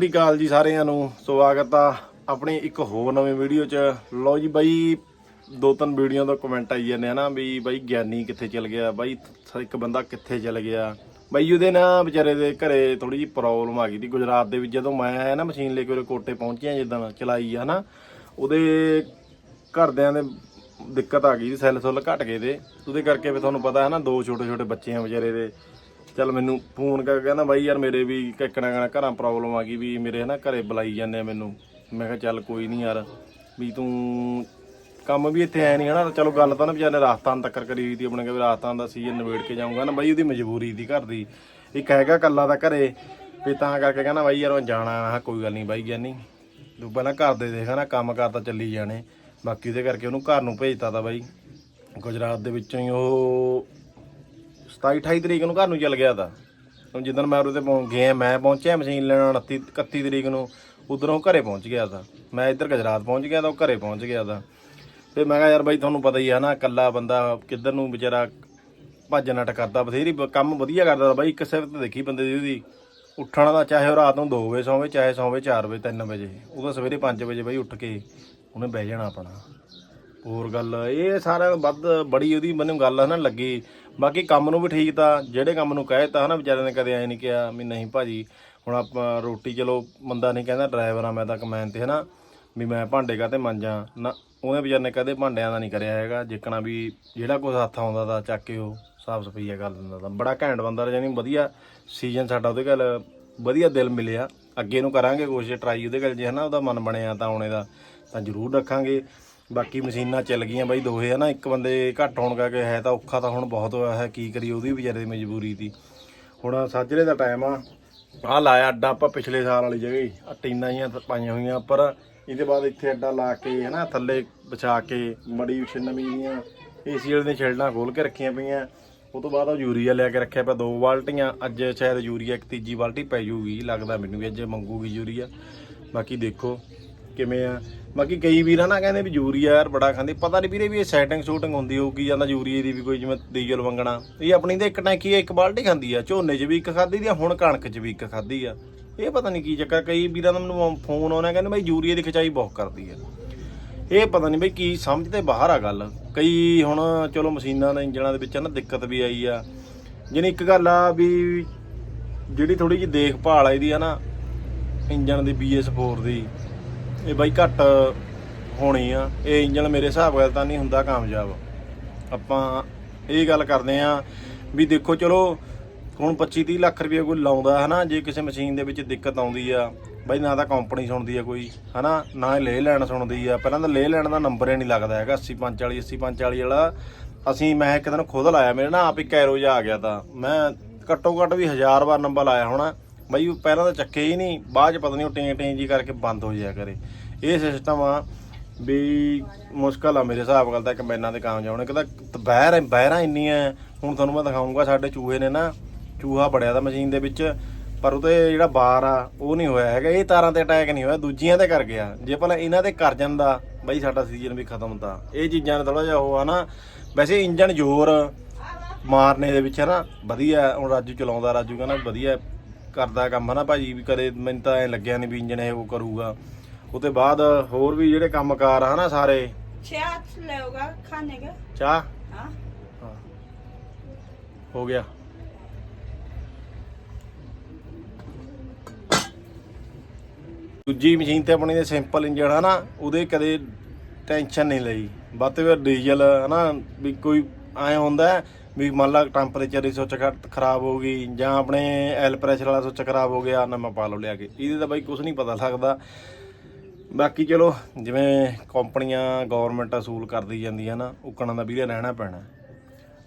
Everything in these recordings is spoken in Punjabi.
ਸਤਿ ਸ਼੍ਰੀ ਅਕਾਲ ਜੀ ਸਾਰਿਆਂ ਨੂੰ। ਸਵਾਗਤ ਆ ਆਪਣੀ ਇੱਕ ਹੋਰ ਨਵੀਂ ਵੀਡੀਓ 'ਚ। ਲਓ ਜੀ ਬਾਈ, ਦੋ ਤਿੰਨ ਵੀਡੀਓ ਦਾ ਕਮੈਂਟ ਆਈ ਜਾਂਦੇ ਹਨਾ ਨਾ ਵੀ ਬਾਈ ਗਿਆਨੀ ਕਿੱਥੇ ਚਲ ਗਿਆ, ਬਾਈ ਇੱਕ ਬੰਦਾ ਕਿੱਥੇ ਚਲ ਗਿਆ। ਬਾਈ ਉਹਦੇ ਨਾ ਵਿਚਾਰੇ ਦੇ ਘਰੇ ਥੋੜੀ ਜਿਹੀ ਪ੍ਰੋਬਲਮ ਆ ਗਈ ਸੀ ਗੁਜਰਾਤ ਦੇ ਵਿੱਚ। ਜਦੋਂ ਮੈਂ ਆਇਆ ਨਾ ਮਸ਼ੀਨ ਲੈ ਕੇ ਉਹਦੇ ਕੋਟੇ ਪਹੁੰਚਿਆ ਜਿੱਦਾਂ ਚਲਾਈ ਆ ਹਨਾ ਉਹਦੇ ਘਰਦਿਆਂ ਦੇ ਦਿੱਕਤ ਆ ਗਈ ਸੈੱਲ ਸੁੱਲ ਘਟ ਗਏ ਤੇ। ਉਹਦੇ ਕਰਕੇ ਵੀ ਤੁਹਾਨੂੰ ਪਤਾ ਹੈ ਨਾ ਦੋ ਛੋਟੇ ਛੋਟੇ ਬੱਚੇ ਆ ਵਿਚਾਰੇ ਦੇ। ਚੱਲ ਮੈਨੂੰ ਫੋਨ ਕਰਕੇ ਕਹਿੰਦਾ ਬਾਈ ਯਾਰ ਮੇਰੇ ਵੀ ਕਿੱਕਣਾ ਕਣਾ ਘਰਾਂ ਪ੍ਰੋਬਲਮ ਆ ਗਈ ਵੀ ਮੇਰੇ ਨਾ ਘਰੇ ਬੁਲਾਈ ਜਾਂਦੇ ਆ ਮੈਨੂੰ। ਮੈਂ ਕਿਹਾ ਚੱਲ ਕੋਈ ਨਹੀਂ ਯਾਰ, ਵੀ ਤੂੰ ਕੰਮ ਵੀ ਇੱਥੇ ਐ ਨਹੀਂ ਹਨਾ ਚਲੋ ਗੱਲ ਤਾਂ ਨਾ ਵਿਚਾਰੇ ਨੇ ਰਾਜਸਥਾਨ ਤੱਕ ਕਰੀ ਹੋਈ ਸੀ ਆਪਣੇ ਕਿ ਵੀ ਰਾਜਸਥਾਨ ਦਾ ਸੀਜ਼ਨ ਨਿਬੇੜ ਕੇ ਜਾਊਂਗਾ ਨਾ, ਬਾਈ ਉਹਦੀ ਮਜਬੂਰੀ ਦੀ ਘਰ ਦੀ। ਇੱਕ ਹੈਗਾ ਕੱਲਾ ਦਾ ਘਰੇ, ਵੀ ਤਾਂ ਕਰਕੇ ਕਹਿੰਦਾ ਬਾਈ ਯਾਰ ਮੈਂ ਜਾਣਾ ਮੈਂ ਕੋਈ ਗੱਲ ਨਹੀਂ ਬਾਈ ਗਿਆਨੀ ਤੂੰ ਪਹਿਲਾਂ ਘਰ ਦੇ ਦੇਖ ਨਾ ਕੰਮ ਕਾਰ ਤਾਂ ਚੱਲੀ ਜਾਣੇ। ਬਾਕੀ ਉਹਦੇ ਕਰਕੇ ਉਹਨੂੰ ਘਰ ਨੂੰ ਭੇਜਤਾ ਤਾ ਬਾਈ। ਗੁਜਰਾਤ ਦੇ ਵਿੱਚੋਂ ਹੀ ਉਹ 27 28 ਤਰੀਕ ਨੂੰ ਘਰ ਨੂੰ ਚੱਲ ਗਿਆ ਤਾ। ਹੁਣ ਜਿੱਦਣ ਮੈਂ ਉਹਦੇ ਪਹੁੰਚ ਗਿਆ ਮੈਂ ਪਹੁੰਚਿਆ ਮਸ਼ੀਨ ਲੈਣ 29 31 ਤਰੀਕ ਨੂੰ, ਉਧਰੋਂ ਘਰੇ ਪਹੁੰਚ ਗਿਆ ਤਾ। ਮੈਂ ਇੱਧਰ ਗੁਜਰਾਤ ਪਹੁੰਚ ਗਿਆ ਤਾਂ ਉਹ ਘਰੇ ਪਹੁੰਚ ਗਿਆ ਤਾ। ਤੇ ਮੈਂ ਕਿਹਾ ਯਾਰ ਬਾਈ, ਤੁਹਾਨੂੰ ਪਤਾ ਹੀ ਆ ਨਾ, ਇਕੱਲਾ ਬੰਦਾ ਕਿੱਧਰ ਨੂੰ ਵਿਚਾਰਾ ਭੱਜ ਨੱਟ ਕਰਦਾ, ਬਥੇਰੀ ਬ- ਕੰਮ ਵਧੀਆ ਕਰਦਾ ਤਾ ਬਾਈ, ਇੱਕ ਸਿਫਤ ਦੇਖੀ ਬੰਦੇ ਦੀ ਉਹਦੀ। ਉੱਠਣ ਦਾ ਚਾਹੇ ਉਹ ਰਾਤ ਨੂੰ 2 ਵਜੇ ਸੌਵੇ ਚਾਹੇ ਸੌਵੇ 4 ਵਜੇ 3 ਵਜੇ। ਉਹਦਾ ਸਵੇਰੇ 5 ਵਜੇ ਬਾਈ ਉੱਠ ਕੇ ਉਹਨੇ ਬਹਿ ਜਾਣਾ ਆਪਣਾ। ਹੋਰ ਗੱਲ, ਇਹ ਸਾਰਿਆਂ ਤੋਂ ਵੱਧ, ਬੜੀ ਉਹਦੀ ਮੈਨੂੰ ਗੱਲ ਨਾ ਲੱਗੀ। ਬਾਕੀ ਕੰਮ ਨੂੰ ਵੀ ਠੀਕ ਤਾਂ, ਜਿਹੜੇ ਕੰਮ ਨੂੰ ਕਹੇ ਤਾਂ ਹਨਾ ਵਿਚਾਰੇ ਨੇ ਕਦੇ ਐ ਨਹੀਂ ਕਿਹਾ ਵੀ ਨਹੀਂ ਭਾਜੀ, ਹੁਣ ਆਪਾਂ ਰੋਟੀ ਚਲੋ ਬੰਦਾ ਨਹੀਂ ਕਹਿੰਦਾ ਡਰਾਈਵਰ ਆ, ਮੈਂ ਤਾਂ ਕਮੈਨ ਤੇ ਹਨਾ, ਵੀ ਮੈਂ ਭਾਂਡੇ ਕਾਤੇ ਮਾਂਜਾਂ। ਨਾ ਉਹਨੇ ਵਿਚਾਰੇ ਨੇ ਕਦੇ ਭਾਂਡਿਆਂ ਦਾ ਨਹੀਂ ਕਰਿਆ ਹੈਗਾ, ਜਿੱਕਣਾ ਵੀ ਜਿਹੜਾ ਕੁਝ ਹੱਥ ਆਉਂਦਾ ਤਾਂ ਚੱਕ ਕੇ ਉਹ ਸਾਫ਼ ਸਫਾਈਆ ਕਰ ਦਿੰਦਾ ਤਾਂ। ਬੜਾ ਘੈਂਟ ਬੰਦਾ ਜਾਨੀ ਵਧੀਆ ਸੀਜ਼ਨ ਸਾਡਾ ਉਹਦੇ ਗੱਲ ਵਧੀਆ ਦਿਲ ਮਿਲਿਆ। ਅੱਗੇ ਨੂੰ ਕਰਾਂਗੇ ਕੋਸ਼ਿਸ਼ ਟਰਾਈ ਉਹਦੇ ਗੱਲ ਜੇ ਹਨਾ ਉਹਦਾ ਮਨ ਬਣਿਆ ਤਾਂ ਆਉਣੇ ਦਾ, ਤਾਂ ਜ਼ਰੂਰ ਰੱਖਾਂਗੇ। ਬਾਕੀ ਮਸ਼ੀਨਾਂ ਚੱਲ ਗਈਆਂ ਬਾਈ ਦੋਹੇ, ਹਨਾ? ਇੱਕ ਬੰਦੇ ਘੱਟ ਹੋਣ ਕਰਕੇ ਹੈ ਤਾਂ ਔਖਾ ਤਾਂ ਹੁਣ ਬਹੁਤ ਹੋਇਆ, ਹੈ ਕੀ ਕਰੀ ਉਹਦੀ ਵਿਚਾਰੇ ਦੀ ਮਜਬੂਰੀ ਦੀ। ਹੁਣ ਸਾਜਰੇ ਦਾ ਟਾਈਮ ਆ ਆ ਲਾਇਆ ਅੱਡਾ ਆਪਾਂ ਪਿਛਲੇ ਸਾਲ ਵਾਲੀ ਜਗ੍ਹਾ ਹੀ ਆ ਟੀਨਾਂ ਹੀ ਪਾਈਆਂ ਹੋਈਆਂ ਪਰ ਇਹਦੇ ਬਾਅਦ ਇੱਥੇ ਅੱਡਾ ਲਾ ਕੇ, ਹਨਾ, ਥੱਲੇ ਵਿਛਾ ਕੇ, ਮੜੀ ਛਿੰਨਵੀਂ ਦੀਆਂ ਏਸੀ ਵਾਲੇ ਦੀਆਂ ਛਿਲਡਾਂ ਖੋਲ ਕੇ ਰੱਖੀਆਂ ਪਈਆਂ। ਉਹ ਤੋਂ ਬਾਅਦ ਉਹ ਯੂਰੀਆ ਲਿਆ ਕੇ ਰੱਖਿਆ ਪਿਆ, ਦੋ ਬਾਲਟੀਆਂ। ਅੱਜ ਸ਼ਾਇਦ ਯੂਰੀਆ ਇੱਕ ਤੀਜੀ ਬਾਲਟੀ ਪੈ ਜੂਗੀ, ਲੱਗਦਾ ਮੈਨੂੰ ਵੀ ਅੱਜ ਮੰਗੂਗੀ ਯੂਰੀਆ। ਬਾਕੀ ਦੇਖੋ ਕਿਵੇਂ ਆ? ਬਾਕੀ ਕਈ ਵੀਰਾਂ ਨਾ ਕਹਿੰਦੇ ਵੀ ਯੂਰੀਆ ਯਾਰ ਬੜਾ ਖਾਂਦੇ। ਪਤਾ ਨਹੀਂ ਵੀਰੇ ਵੀ ਇਹ ਸੈਟਿੰਗ ਸ਼ੂਟਿੰਗ ਹੁੰਦੀ ਹੋਊਗੀ ਜਾਂਦਾ ਯੂਰੀਏ ਦੀ ਵੀ ਕੋਈ ਜਿਵੇਂ ਡੀਜ਼ਲ ਵੰਗਣਾ ਇਹ ਆਪਣੀ ਤਾਂ ਇੱਕ ਟੈਂਕੀ ਆ, ਇੱਕ ਬਾਲਟੀ ਖਾਂਦੀ ਆ। ਝੋਨੇ 'ਚ ਵੀ ਇੱਕ ਖਾਦੀ ਦੀ ਆ ਹੁਣ ਕਣਕ 'ਚ ਵੀ ਇੱਕ ਖਾਦੀ ਆ। ਇਹ ਪਤਾ ਨਹੀਂ ਕੀ ਚੱਕਰ ਕਈ ਵੀਰਾਂ ਦਾ ਮੈਨੂੰ ਫੋਨ ਆਉਣਾ ਕਹਿੰਦੇ ਬਈ ਯੂਰੀਏ ਦੀ ਖਿਚਾਈ ਬਹੁਤ ਕਰਦੀ ਆ। ਇਹ ਪਤਾ ਨਹੀਂ ਬਈ ਕੀ ਸਮਝ ਤੇ ਬਾਹਰ ਆ ਗੱਲ। ਕਈ ਹੁਣ ਚਲੋ ਮਸ਼ੀਨਾਂ ਦੇ ਇੰਜਣਾਂ ਦੇ ਵਿੱਚ ਨਾ ਦਿੱਕਤ ਵੀ ਆਈ ਆ। ਜਿਹਨੇ ਇੱਕ ਗੱਲ ਆ ਵੀ ਜਿਹੜੀ ਥੋੜੀ ਜਿਹੀ ਦੇਖਭਾਲ ਆ ਇਹਦੀ ਆ ਨਾ ਇੰਜਣ ਦੀ BS4 ਦੀ। ਇਹ ਬਾਈ ਘੱਟ ਹੋਣੀ ਆ, ਇਹ ਇੰਜਣ ਮੇਰੇ ਹਿਸਾਬ ਨਾਲ ਤਾਂ ਨਹੀਂ ਹੁੰਦਾ ਕਾਮਯਾਬ। ਆਪਾਂ ਇਹ ਗੱਲ ਕਰਦੇ ਆ ਵੀ ਦੇਖੋ ਚਲੋ, ਹੁਣ 25 30 ਲੱਖ ਰੁਪਏ ਕੋਈ ਲਾਉਂਦਾ ਹਨਾ, ਜੇ ਕਿਸੇ ਮਸ਼ੀਨ ਦੇ ਵਿੱਚ ਦਿੱਕਤ ਆਉਂਦੀ ਆ, ਬਾਈ ਨਾ ਤਾਂ ਕੰਪਨੀ ਸੁਣਦੀ ਆ ਕੋਈ, ਹਨਾ, ਨਾ ਹੀ ਲੈ ਲੈਣ ਸੁਣਦੀ ਆ। ਪਹਿਲਾਂ ਤਾਂ ਲੈ ਲੈਣ ਦਾ ਨੰਬਰ ਹੀ ਨਹੀਂ ਲੱਗਦਾ ਹੈਗਾ 8540 8045 ਵਾਲਾ। ਅਸੀਂ, ਮੈਂ ਇੱਕ ਦਿਨ ਖੁਦ ਲਾਇਆ, ਮੇਰੇ ਨਾ ਆਪ ਹੀ ਕੈਰੋ ਜਿਹਾ ਆ ਗਿਆ ਤਾਂ। ਮੈਂ ਘੱਟੋ ਘੱਟ ਵੀ ਹਜ਼ਾਰ ਵਾਰ ਨੰਬਰ ਲਾਇਆ ਹੋਣਾ। ਬਾਈ ਉਹ ਪਹਿਲਾਂ ਤਾਂ ਚੱਕੇ ਹੀ ਨਹੀਂ, ਬਾਅਦ ਚ ਪਤਾ ਨਹੀਂ ਉਹ ਟੇਂ ਟੇਂ ਜੀ ਕਰਕੇ ਬੰਦ ਹੋ ਜਾਇਆ ਕਰੇ। ਇਹ ਸਿਸਟਮ ਆ ਵੀ ਮੁਸ਼ਕਲ ਆ ਮੇਰੇ ਹਿਸਾਬ ਨਾਲ ਤਾਂ ਕਮੈਨਾਂ ਦੇ ਕਾਮਯਾਬ ਹੋਣੇ। ਕਿਦਾ ਬਹਿਰ, ਬਹਿਰਾਂ ਇੰਨੀਆਂ ਹੁਣ ਤੁਹਾਨੂੰ ਮੈਂ ਦਿਖਾਉਂਗਾ ਸਾਡੇ ਚੂਹੇ ਨੇ ਨਾ, ਚੂਹਾ ਬੜਿਆ ਦਾ ਮਸ਼ੀਨ ਦੇ ਵਿੱਚ, ਪਰ ਉਹਤੇ ਜਿਹੜਾ ਬਾਰ ਆ, ਉਹ ਨਹੀਂ ਹੋਇਆ ਹੈਗਾ। ਇਹ ਤਾਰਾਂ ਤੇ ਅਟੈਕ ਨਹੀਂ ਹੋਇਆ, ਦੂਜੀਆਂ ਤੇ ਕਰ ਗਿਆ। ਜੇ ਭਲਾ ਇਹਨਾਂ ਤੇ ਕਰ ਜਾਂਦਾ, ਬਾਈ ਸਾਡਾ ਸੀਜ਼ਨ ਵੀ ਖਤਮ ਤਾਂ ਇਹ ਚੀਜ਼ਾਂ ਨੇ ਥੋੜਾ ਜਿਹਾ ਉਹ ਆ ਨਾ, ਵੈਸੇ ਇੰਜਨ ਜ਼ੋਰ ਮਾਰਨੇ ਦੇ ਵਿੱਚ ਹੈ ਨਾ, ਵਧੀਆ। ਹੁਣ ਰਾਜੂ ਚਲਾਉਂਦਾ, ਰਾਜੂ ਕਹਿੰਦਾ ਵਧੀਆ। ਕਰਦਾ ਕੰਮ ਹਨਾ ਭਾਜੀ ਵੀ ਕਦੇ ਮੈਨੂੰ ਤਾਂ ਐ ਲੱਗਿਆ ਨਹੀਂ ਵੀ ਇੰਜਣ ਇਹ ਉਹ ਕਰੂਗਾ। ਉਹਤੇ ਬਾਅਦ ਹੋਰ ਵੀ ਜਿਹੜੇ ਕੰਮਕਾਰ ਹਨਾ ਸਾਰੇ? ਦੂਜੀ ਮਸ਼ੀਨ ਤੇ ਆਪਣੀ ਦੇ ਸਿੰਪਲ ਇੰਜਣ ਹਨਾ ਉਹਦੇ ਕਦੇ ਟੈਨਸ਼ਨ ਨਹੀਂ ਲਈ। ਵੱਧ ਤੋਂ ਡੀਜ਼ਲ ਹਨਾ ਵੀ ਕੋਈ ਐ ਹੁੰਦਾ ਵੀ ਮੰਨ ਲਾ ਟੈਂਪਰੇਚਰ ਦੀ ਸੁੱਚ ਖਰਾਬ ਹੋ ਗਈ, ਜਾਂ ਆਪਣੇ ਐਲ ਪ੍ਰੈਸ਼ਰ ਵਾਲਾ ਸੁੱਚ ਖਰਾਬ ਹੋ ਗਿਆ ਨਵਾਂ ਪਾ ਲਓ ਲਿਆ ਕੇ। ਇਹਦੇ ਤਾਂ ਬਾਈ ਕੁਝ ਨਹੀਂ ਪਤਾ ਲੱਗਦਾ। ਬਾਕੀ ਚਲੋ, ਜਿਵੇਂ ਕੰਪਨੀਆਂ ਗਵਰਨਮੈਂਟ ਅਸੂਲ ਕਰਦੀ ਜਾਂਦੀਆਂ ਨਾ, ਉਕਣਾ ਦਾ ਵੀਰੇ ਰਹਿਣਾ ਪੈਣਾ।